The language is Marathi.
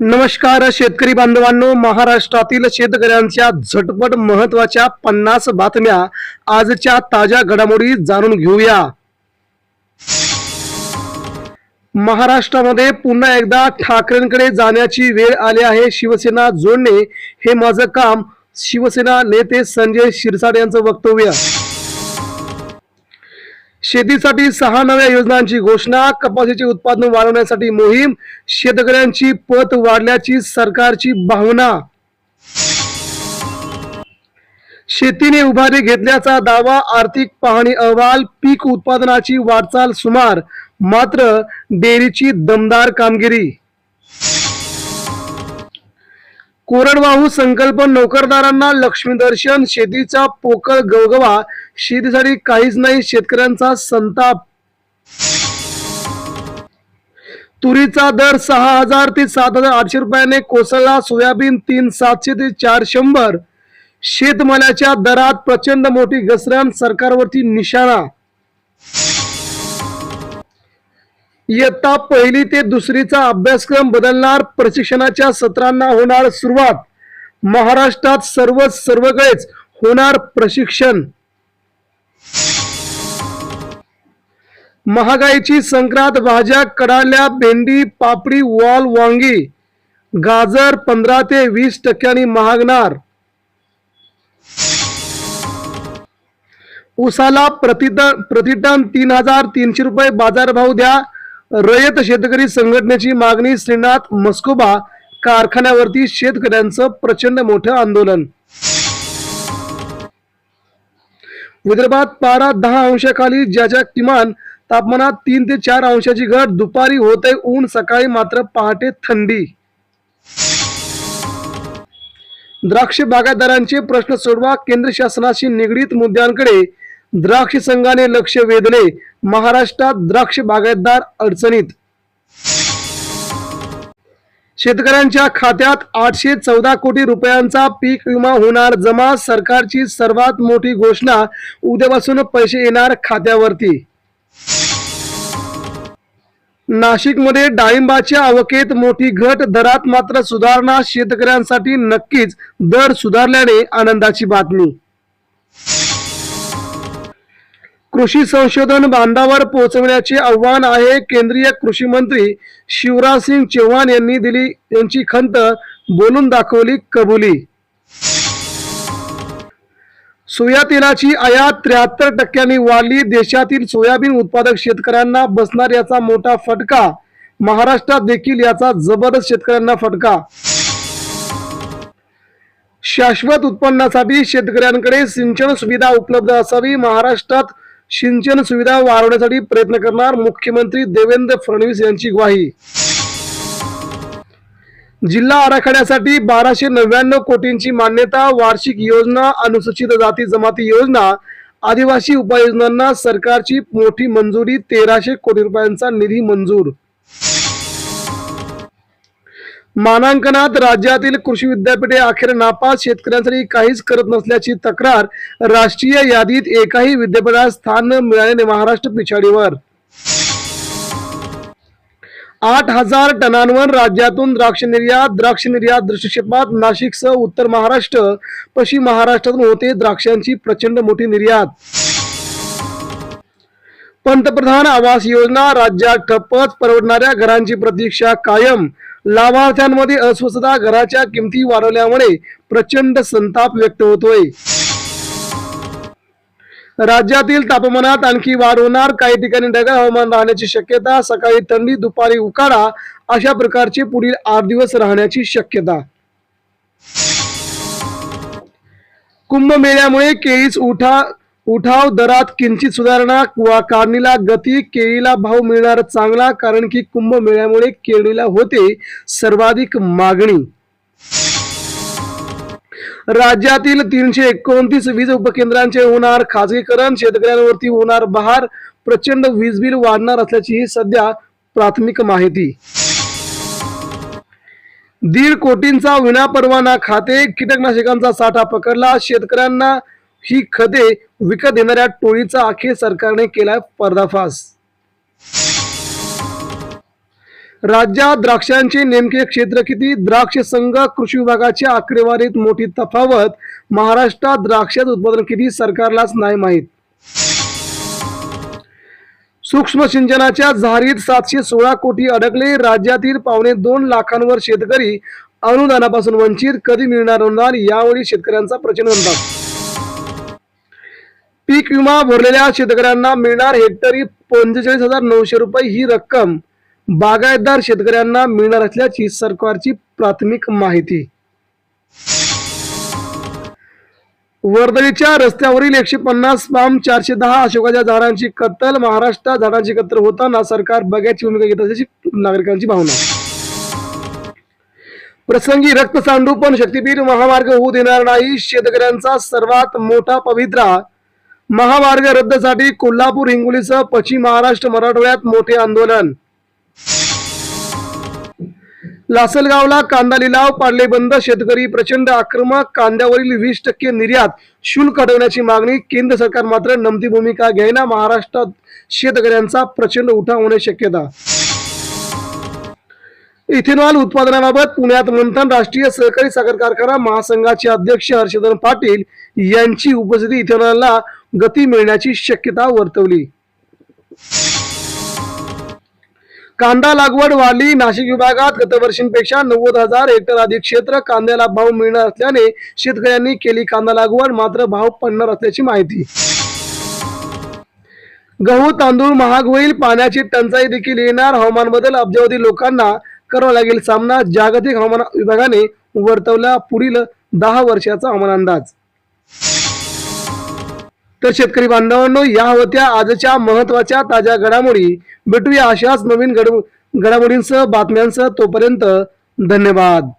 नमस्कार शेतकरी बांधवांनो महाराष्ट्रातील शेतकऱ्यांच्या झटपट महत्त्वाच्या पन्नास बातम्या आजच्या ताज्या घडामोडी जाणून घेऊया. महाराष्ट्रामध्ये पुन्हा एकदा ठाकरेंकडे जाण्याची वेळ आली आहे. शिवसेना जोडणे हे माझं काम. शिवसेना नेते संजय शिरसाट यांचं वक्तव्य. शेतीसाठी सहा नव्या योजनांची घोषणा कपाशीचे उत्पादन वाढवण्यासाठी मोहीम शेतकऱ्यांची पत वाढल्याची सरकारची भावना. शेतीने उभारी घेतल्याचा दावा आर्थिक पाहणी अहवाल पीक उत्पादनाची वाटचाल सुमार मात्र डेअरीची दमदार कामगिरी. कोरडवाहू संकल्प नोकरदारांना लक्ष्मी दर्शन शेतीचा पोकळ गवगवा शेतीसाठी काहीच नाही शेतकऱ्यांचा संताप. तुरीचा दर सहा हजार ते सात हजार आठशे रुपयाने कोसळला सोयाबीन तीन सातशे ते चार शंभर. शेतमालाच्या दरात प्रचंड मोठी घसरण सरकारवरती निशाणा. इयत्ता पहिली ते दुसरीचा अभ्यासक्रम बदलणार प्रशिक्षणाच्या सत्रांना होणार सुरुवात. महाराष्ट्रात सर्व सर्वकडेच होणार प्रशिक्षण. महागाईची संक्रांत भाज्या कडाल्या भेंडी पापडी वॉल वांगी. गाजर पंधरा ते वीस टक्क्यांनी महागणार. उसाला प्रतिटन प्रतिटन तीन हजार तीनशे रुपये बाजारभाव द्या. रयत शेतकरी संघटनेची मागणी श्रीनाथ मस्कोबा कारखान्यावरती शेतकऱ्यांचं प्रचंड मोठं आंदोलन. विदर्भात पारा दहा अंशाखाली ज्याच्या किमान तापमानात तीन ते चार अंशाची घट. दुपारी होते ऊन सकाळी मात्र पहाटे थंडी. द्राक्ष बागायतदारांचे प्रश्न सोडवा. केंद्र शासनाशी निगडीत मुद्द्यांकडे द्राक्ष संघाने लक्ष वेधले. महाराष्ट्रात द्राक्ष बागायतदार अडचणीत. शेतकऱ्यांच्या खात्यात आठशे चौदा कोटी रुपयांचा पीक विमा होणार जमा. सरकारची सर्वात मोठी घोषणा. उद्यापासून पैसे येणार खात्यावरती. नाशिकमध्ये डाळिंबाच्या आवकेत मोठी घट दरात मात्र सुधारणा शेतकऱ्यांसाठी नक्कीच दर सुधारल्याने आनंदाची बातमी. कृषी संशोधन बांधावर पोहोचवण्याचे आव्हान आहे केंद्रीय कृषी मंत्री शिवराज सिंग चौहान यांनी दिली यांची खंत बोलून दाखवली कबुली. सोया तेलाची आयात त्र्याहत्तर टक्क्यांनी वाढली. देशातील सोयाबीन उत्पादक शेतकऱ्यांना बसणार याचा मोठा फटका. महाराष्ट्रात देखील याचा जबरदस्त शेतकऱ्यांना फटका. शाश्वत उत्पन्नासाठी शेतकऱ्यांकडे सिंचन सुविधा उपलब्ध असावी. महाराष्ट्रात सिंचन सुविधा वाढवण्यासाठी प्रयत्न करणार मुख्यमंत्री देवेंद्र फडणवीस यांची ग्वाही. जिल्हा आराखड्यासाठी बाराशे नव्याण्णव कोटींची मान्यता वार्षिक योजना अनुसूचित जाती जमाती योजना आदिवासी उपाययोजनांना सरकारची मोठी मंजुरी तेराशे कोटी रुपयांचा निधी मंजूर. मानांकनात राज्यातील कृषी विद्यापीठे अखेर नापास शेतकऱ्यांसाठी काहीच करत नसल्याची तक्रार राष्ट्रीय यादीत एकाही विद्यापीठात स्थान मिळाल्याने महाराष्ट्र पिछाडीवर. आठ हजार टनांवर राज्यातून द्राक्ष निर्यात द्राक्ष निर्यात दृष्टिक्षेपात नाशिकसह उत्तर महाराष्ट्र पश्चिम महाराष्ट्रातून होते द्राक्षांची प्रचंड मोठी निर्यात. पंतप्रधान आवास योजना राज्यात ठप्पच परवडणाऱ्या घरांची प्रतीक्षा कायम. लाभार्थ्यांमध्ये अस्वस्थता घराच्या किमती वाढवल्यामुळे प्रचंड संताप व्यक्त होतोय. राज्यातील तापमानात आणखी वाढ होणार. काही ठिकाणी ढगाळ हवामान राहण्याची शक्यता. सकाळी थंडी दुपारी उकाडा अशा प्रकारचे पुढील आठ दिवस राहण्याची शक्यता. कुंभमेळ्यामुळे केळीस उठा उठाव दरात किंचित सुधारणा वा काढणीला गती केळीला भाव मिळणार चांगला कारण की कुंभमेळ्यामुळे केळीला होते सर्वाधिक मागणी. राज्यातील तीनशे एकोणतीस वीज उपकेंद्रांचे होणार खाजगीकरण शेतकऱ्यांवरती होणार बहार प्रचंड वीज बिल वाढणार असल्याची ही सध्या प्राथमिक माहिती. दीड कोटींचा विनापरवाना खाते कीटकनाशकांचा साठा पकडला. शेतकऱ्यांना ही खते विकत देणाऱ्या टोळीचा अखेर सरकारने केला पर्दाफाश. राज्यात द्राक्षांचे नेमके क्षेत्र किती? द्राक्ष संघ कृषी विभागाच्या आकडेवारीत मोठी तफावत. महाराष्ट्रात द्राक्षात उत्पादन किती? सरकारलाच नाही माहीत. सूक्ष्म सिंचनाच्या झारीत सातशे सोळा कोटी अडकले. राज्यातील पावणे दोन लाखांवर शेतकरी अनुदानापासून वंचित. कधी मिळणार अनुदान? यावेळी शेतकऱ्यांचा प्रचंड अंदाज पीक विमा भरलेल्या शेतकऱ्यांना मिळणार हेक्टरी पंचेचाळीस हजार नऊशे रुपये ही रक्कम. बागायतदार शेतकऱ्यांना मिळणार असल्याची सरकारची प्राथमिक माहिती. वर्दळीच्या रस्त्यावरील एकशे पन्नास पाम चारशे दहा अशोकाच्या झाडांची कत्तल महाराष्ट्रात झाडांची कत्तल होताना सरकार बघ्याची भूमिका घेत असल्याची नागरिकांची भावना. प्रसंगी रक्त सांडू पण शक्तीपीठ महामार्ग होऊ देणार नाही. शेतकऱ्यांचा सर्वात मोठा पवित्रा. महामार्ग रद्दसाठी कोल्हापूर हिंगोलीसह पश्चिम महाराष्ट्र मराठवाड्यात मोठे आंदोलन. लासलगावला कांदा लिलाव पाडले बंद शेतकरी प्रचंड आक्रमक कांद्यावरील वीस टक्के निर्यात शुल्क हटवण्याची मागणी केंद्र सरकार मात्र नमती भूमिका घ्यायना महाराष्ट्रात शेतकऱ्यांचा प्रचंड उठाव होण्याची शक्यता. इथेनॉल उत्पादनाबाबत पुण्यात मंथन राष्ट्रीय सहकारी साखर कारखाना महासंघाचे अध्यक्ष हर्षवर्धन पाटील यांची उपस्थिती इथेनॉलला गती मिळण्याची शक्यता वर्तवली. कांदा लागवड वाढली. नाशिक विभागात गतवर्षींपेक्षा नव्वद हजार हेक्टर अधिक क्षेत्र कांद्याला भाव मिळणार असल्याने शेतकऱ्यांनी केली कांदा लागवड. मात्र भाव पडणार असल्याची माहिती. गहू तांदूळ महाग होईल. पाण्याची टंचाई देखील येणार. हवामान बदल अब्जावधी लोकांना करावा लागेल सामना. जागतिक हवामान विभागाने वर्तवला पुढील दहा वर्षाचा हवामान अंदाज. तर शेतकरी बांधवांनो या होत्या आजच्या महत्त्वाच्या ताज्या घडामोडी. भेटूया अशाच नवीन घड घडामोडींसह बातम्यांसह तोपर्यंत धन्यवाद.